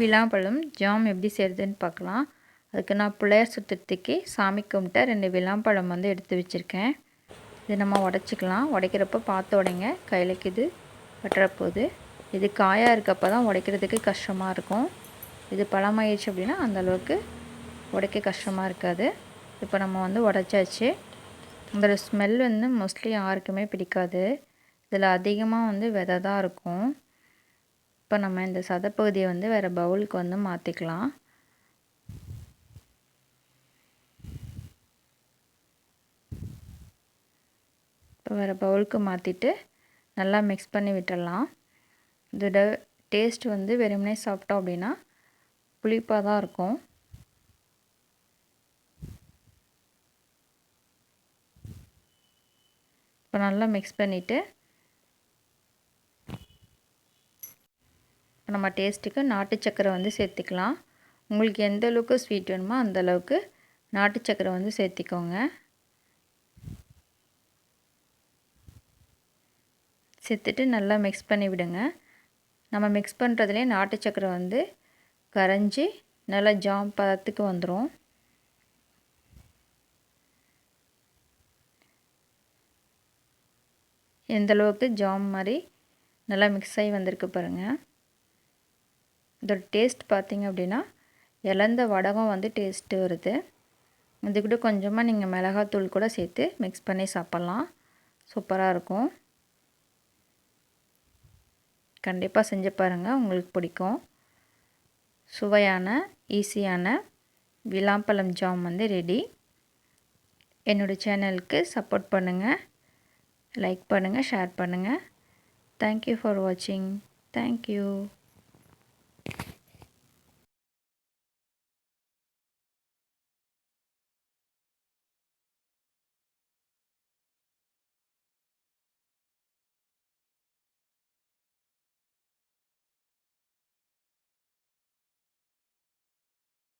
விழாம்பழம் jam எப்படி செய்கிறதுன்னு பார்க்கலாம். அதுக்கு நான் பிள்ளையார் சுத்தத்துக்கு சாமி கும்பிட்ட ரெண்டு விழாம்பழம் வந்து எடுத்து வச்சுருக்கேன். இது நம்ம உடச்சிக்கலாம். உடைக்கிறப்ப பார்த்து உடைங்க கையிலக்கு இது பட்டுறப்போகுது. இது காயாக இருக்கப்போ தான் உடைக்கிறதுக்கு கஷ்டமாக இருக்கும். இது பழமாயிடுச்சு அப்படின்னா அந்தளவுக்கு உடைக்க கஷ்டமாக இருக்காது. இப்போ நம்ம வந்து உடச்சாச்சு. அதோட ஸ்மெல் வந்து மோஸ்ட்லி யாருக்குமே பிடிக்காது. இதில் அதிகமாக வந்து விதை தான் இருக்கும். இப்போ நம்ம இந்த சதப்பகுதியை வந்து வேறு பவுலுக்கு வந்து மாற்றிக்கலாம் இப்போ வேறு பவுலுக்கு மாற்றிட்டு நல்லா மிக்ஸ் பண்ணி விட்டுடலாம். இதோட டேஸ்ட் வந்து வெறுமனே சாப்பிட்டோம் அப்படின்னா புளிப்பாக தான் இருக்கும். இப்போ நல்லா மிக்ஸ் பண்ணிவிட்டு நம்ம டேஸ்ட்டுக்கு நாட்டு சக்கரை வந்து சேர்த்துக்கலாம். உங்களுக்கு எந்த அளவுக்கு ஸ்வீட் வேணுமோ அந்த அளவுக்கு நாட்டு சக்கரை வந்து சேர்த்திக்கோங்க. சேர்த்துட்டு நல்லா மிக்ஸ் பண்ணி விடுங்க. நம்ம மிக்ஸ் பண்ணுறதுலே நாட்டு சக்கரை வந்து கரைஞ்சி நல்லா ஜாம் பதத்துக்கு வந்துடும் எந்தளவுக்கு ஜாம் மாதிரி நல்லா மிக்ஸ் ஆகி வந்திருக்கு பாருங்கள் இதோட டேஸ்ட் பார்த்திங்க அப்படின்னா இலந்த வடகம் வந்து டேஸ்ட்டு வருது. இது கூட கொஞ்சமாக நீங்கள் மிளகாத்தூள் கூட சேர்த்து மிக்ஸ் பண்ணி சாப்பிட்லாம். சூப்பராக இருக்கும். கண்டிப்பாக செஞ்சு பாருங்கள் உங்களுக்கு பிடிக்கும். சுவையான ஈஸியான விளாம்பழம் ஜாம் வந்து ரெடி என்னோடய சேனலுக்கு சப்போர்ட் பண்ணுங்கள் லைக் பண்ணுங்கள் ஷேர் பண்ணுங்கள் தேங்க்யூ ஃபார் வாட்சிங் தேங்க்யூ